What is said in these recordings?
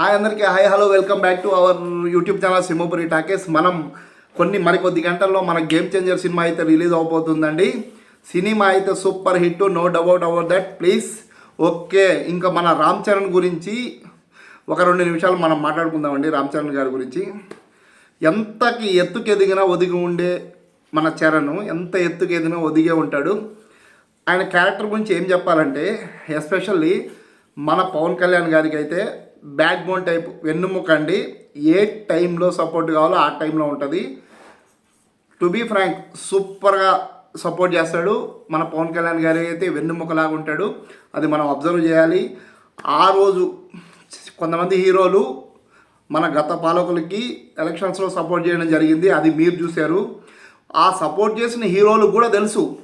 Hi అందరికీ hi hello welcome back to our YouTube channel Simhapuri talkies. మనం కొన్ని మరికొద్ది గంటల్లో మన గేమ్ చేంజర్ సినిమా అయితే రిలీజ్ అవబోతుందండి. సినిమా అయితే super hit no doubt our that please okay ఇంకా మన రామ్ చరణ్ గురించి ఒక రెండు నిమిషాలు మనం మాట్లాడుకుందామండి రామ్ చరణ్ గారి గురించి. ఎంతకి ఎత్తుకెదిగినా ఒదిగి ఉండే మన చరణ్ ఎంత ఎత్తుకు ఎదిగినా ఒదిగే ఉంటాడు. ఆయన క్యారెక్టర్ గురించి ఏం చెప్పాలంటే ఎస్పెషల్లీ మన పవన్ కళ్యాణ్ గారికి అయితే బ్యాక్ బోన్ టైప్ వెన్నుముక అండి ఏ టైంలో సపోర్ట్ కావాలో ఆ టైంలో ఉంటుంది. టు బీ ఫ్రాంక్ సూపర్గా సపోర్ట్ చేస్తాడు. మన పవన్ కళ్యాణ్ గారి అయితే వెన్నుముకలాగా ఉంటాడు. అది మనం అబ్జర్వ్ చేయాలి. ఆ రోజు కొంతమంది హీరోలు మన గత పాలకులకి ఎలక్షన్స్లో సపోర్ట్ చేయడం జరిగింది. అది మీరు చూశారు. ఆ సపోర్ట్ చేసిన హీరోలు కూడా తెలుసు.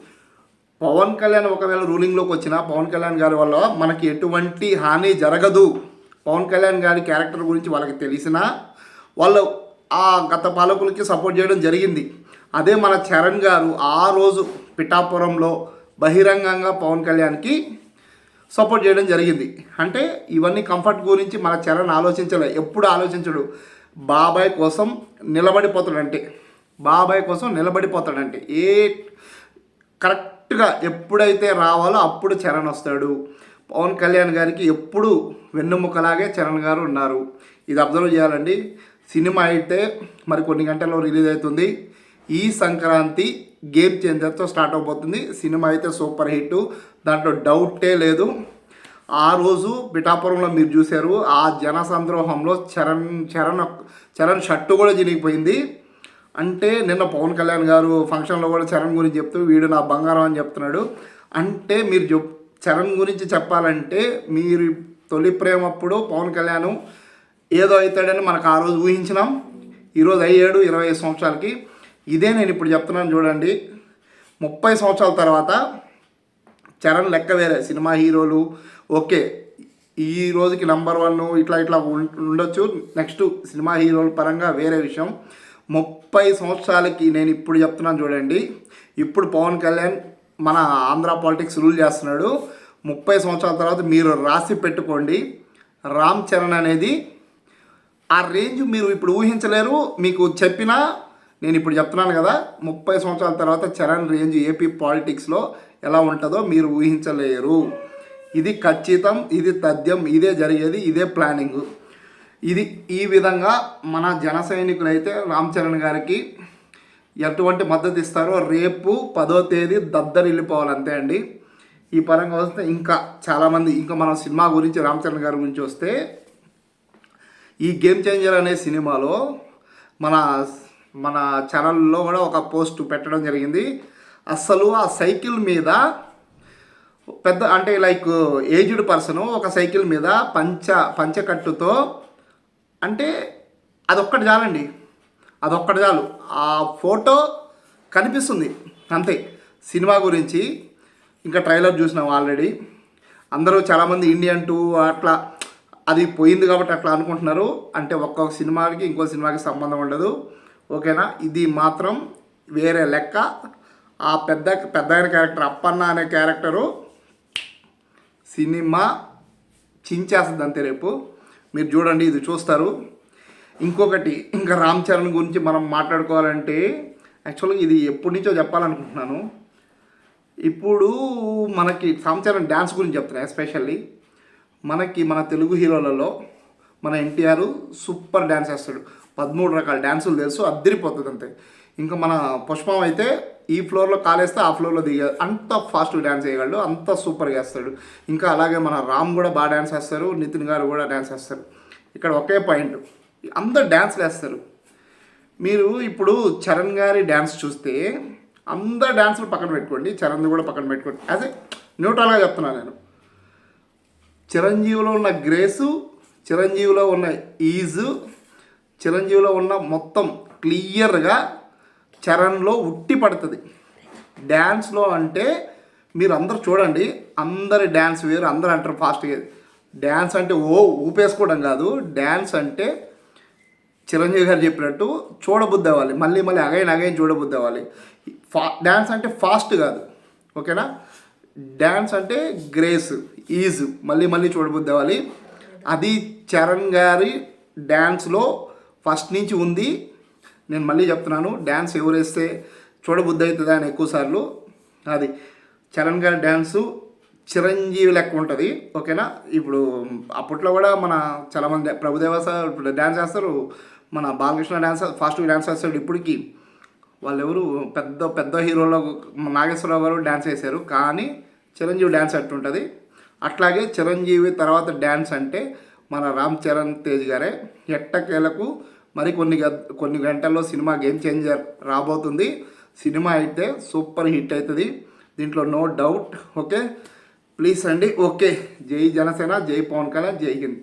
పవన్ కళ్యాణ్ ఒకవేళ రూలింగ్లోకి వచ్చినా పవన్ కళ్యాణ్ గారి వల్ల మనకి ఎటువంటి హాని జరగదు. పవన్ కళ్యాణ్ గారి క్యారెక్టర్ గురించి వాళ్ళకి తెలిసినా వాళ్ళు ఆ గత పాలకులకి సపోర్ట్ చేయడం జరిగింది. అదే మన చరణ్ గారు ఆ రోజు పిఠాపురంలో బహిరంగంగా పవన్ కళ్యాణ్కి సపోర్ట్ చేయడం జరిగింది. అంటే ఇవన్నీ కంఫర్ట్ గురించి మన చరణ్ ఆలోచించలే. ఎప్పుడు ఆలోచించడు? బాబాయ్ కోసం నిలబడిపోతాడంటే. బాబాయ్ కోసం నిలబడిపోతాడంటే. ఏ కరెక్ట్ కరెక్ట్గా ఎప్పుడైతే రావాలో అప్పుడు చరణ్ వస్తాడు. పవన్ కళ్యాణ్ గారికి ఎప్పుడు వెన్నుముకలాగే చరణ్ గారు ఉన్నారు. ఇది అబ్జర్వ్ చేయాలండి. సినిమా అయితే మరి కొన్ని గంటల్లో రిలీజ్ అవుతుంది. ఈ సంక్రాంతి గేమ్ చేంజర్తో స్టార్ట్ అవబోతుంది. సినిమా అయితే సూపర్ హిట్. దాంట్లో డౌటే లేదు. ఆ రోజు పిఠాపురంలో మీరు చూశారు. ఆ జన సంద్రోహంలో చరణ్ చరణ్ చరణ్ షర్టు కూడా చినిగిపోయింది అంటే నిన్న పవన్ కళ్యాణ్ గారు ఫంక్షన్లో కూడా చరణ్ గురించి చెప్తూ వీడు నా బంగారం అని చెప్తున్నాడు. అంటే మీరు చెప్ చరణ్ గురించి చెప్పాలంటే మీరు తొలి ప్రేమప్పుడు పవన్ కళ్యాణ్ ఏదో అవుతాడని మనకు ఆ రోజు ఊహించినాం. ఈరోజు అయ్యాడు ఇరవై ఐదు సంవత్సరాలకి. ఇదే నేను ఇప్పుడు చెప్తున్నాను చూడండి. ముప్పై సంవత్సరాల తర్వాత చరణ్ లెక్క వేరే సినిమా హీరోలు. ఓకే ఈ రోజుకి నంబర్ వన్ ఇట్లా ఇట్లా ఉండొచ్చు. నెక్స్ట్ సినిమా హీరోల పరంగా వేరే విషయం. ముప్పై సంవత్సరాలకి నేను ఇప్పుడు చెప్తున్నాను చూడండి. ఇప్పుడు పవన్ కళ్యాణ్ మన ఆంధ్ర పాలిటిక్స్ రూల్ చేస్తున్నాడు. ముప్పై సంవత్సరాల తర్వాత మీరు రాసి పెట్టుకోండి. రామ్ చరణ్ అనేది ఆ రేంజ్ మీరు ఇప్పుడు ఊహించలేరు. మీకు చెప్పినా నేను ఇప్పుడు చెప్తున్నాను కదా ముప్పై సంవత్సరాల తర్వాత చరణ్ రేంజ్ ఏపీ పాలిటిక్స్లో ఎలా ఉంటుందో మీరు ఊహించలేరు. ఇది ఖచ్చితం ఇది తథ్యం ఇదే జరిగేది ఇదే ప్లానింగ్. ఇది ఈ విధంగా మన జన సైనికులు అయితే రామ్ చరణ్ గారికి ఎటువంటి మద్దతు ఇస్తారో రేపు పదో తేదీ దద్దరిల్లిపోవాలి అంతే అండి. ఈ పరంగా వస్తే ఇంకా చాలామంది ఇంకా మనం సినిమా గురించి రామ్ చరణ్ గారి గురించి వస్తే ఈ గేమ్ చేంజర్ అనే సినిమాలో మన మన ఛానల్లో కూడా ఒక పోస్ట్ పెట్టడం జరిగింది. అస్సలు ఆ సైకిల్ మీద పెద్ద అంటే లైక్ ఏజ్డ్ పర్సన్ ఒక సైకిల్ మీద పంచ పంచకట్టుతో అంటే అదొక్కటి చాలండి. అదొక్కటి చాలు. ఆ ఫోటో కనిపిస్తుంది. అంతే. సినిమా గురించి ఇంకా ట్రైలర్ చూసినాం ఆల్రెడీ. అందరూ చాలామంది ఇండియన్ టూ అట్లా అది పోయింది కాబట్టి అట్లా అనుకుంటున్నారు. అంటే ఒక్కొక్క సినిమాకి ఇంకో సినిమాకి సంబంధం ఉండదు. ఓకేనా? ఇది మాత్రం వేరే లెక్క. ఆ పెద్ద పెద్ద క్యారెక్టర్ అప్పన్న అనే క్యారెక్టరు సినిమా చించేస్తుంది అంతే రేపు. మీరు చూడండి ఇది చూస్తారు. ఇంకొకటి ఇంకా రామ్ చరణ్ గురించి మనం మాట్లాడుకోవాలంటే యాక్చువల్గా ఇది ఎప్పటి నుంచో చెప్పాలనుకుంటున్నాను. ఇప్పుడు మనకి రామ్ చరణ్ డ్యాన్స్ గురించి చెప్తున్నాను ఎస్పెషల్లీ మనకి మన తెలుగు హీరోలలో మన ఎన్టీఆర్ సూపర్ డ్యాన్స్ వేస్తాడు. పదమూడు రకాల డ్యాన్సులు తెలుసు అద్దరిపోతుంది అంతే ఇంకా మన పుష్పం అయితే ఈ ఫ్లోర్లో కాలేస్తే ఆ ఫ్లోర్లో దిగా అంత ఫాస్ట్ డ్యాన్స్ వేయగలడు అంత సూపర్గా వేస్తాడు ఇంకా అలాగే మన రామ్ కూడా బాగా డ్యాన్స్ వేస్తారు నితిన్ గారు కూడా డ్యాన్స్ వేస్తారు ఇక్కడ ఒకే పాయింట్ అందరు డ్యాన్స్లు వేస్తారు మీరు ఇప్పుడు చరణ్ గారి డ్యాన్స్ చూస్తే అందరు డ్యాన్స్లు పక్కన పెట్టుకోండి చరణ్ కూడా పక్కన పెట్టుకోండి. యాజ్ ఏ న్యూట్రల్గా చెప్తున్నాను నేను. చిరంజీవిలో ఉన్న గ్రేసు చిరంజీవిలో ఉన్న ఈజు చిరంజీవిలో ఉన్న మొత్తం క్లియర్గా చరణ్లో ఉట్టి పడుతుంది. డ్యాన్స్లో అంటే మీరు అందరు చూడండి అందరి డ్యాన్స్ వేరు అందరు అంటారు ఫాస్ట్గా డ్యాన్స్ అంటే ఓ ఊపేసుకోవడం కాదు డ్యాన్స్ అంటే చిరంజీవి గారు చెప్పినట్టు చూడబుద్ధి అవ్వాలి మళ్ళీ మళ్ళీ అగైన్ అగైన్ చూడబుద్ధి అవ్వాలి ఫా డ్యాన్స్ అంటే ఫాస్ట్ కాదు. ఓకేనా? డ్యాన్స్ అంటే గ్రేస్ ఈజ్ మళ్ళీ మళ్ళీ చూడబుద్ధి అవ్వాలి అది చరణ్ గారి డ్యాన్స్లో ఫస్ట్ నుంచి ఉంది. నేను మళ్ళీ చెప్తున్నాను డ్యాన్స్ ఎవరు వేస్తే చూడబుద్ధి అవుతుంది అని ఎక్కువసార్లు అది చరణ్ గారి డ్యాన్సు చిరంజీవి లెక్క ఉంటుంది ఓకేనా? ఇప్పుడు అప్పట్లో కూడా మన చాలామంది ప్రభుదేవ సార్ ఇప్పుడు డ్యాన్స్ చేస్తారు మన బాలకృష్ణ డ్యాన్స్ ఫాస్ట్ డ్యాన్స్ చేస్తాడు ఇప్పటికి. వాళ్ళు ఎవరు పెద్ద పెద్ద హీరోలో నాగేశ్వరరావు గారు డ్యాన్స్ వేశారు కానీ చిరంజీవి డ్యాన్స్ అట్టుంటుంది అట్లాగే చిరంజీవి తర్వాత డ్యాన్స్ అంటే మన రామ్ చరణ్ తేజ్ గారే ఎట్టకేలకు మరి కొన్ని గ- కొన్ని గంటల్లో సినిమా గేమ్ చేంజర్ రాబోతుంది. సినిమా అయితే సూపర్ హిట్ అవుతుంది దీంట్లో నో డౌట్. ఓకే? ప్లీజ్ అండి. ఓకే. జై జనసేన జై పవన్ కళ్యాణ్ జై హింద్.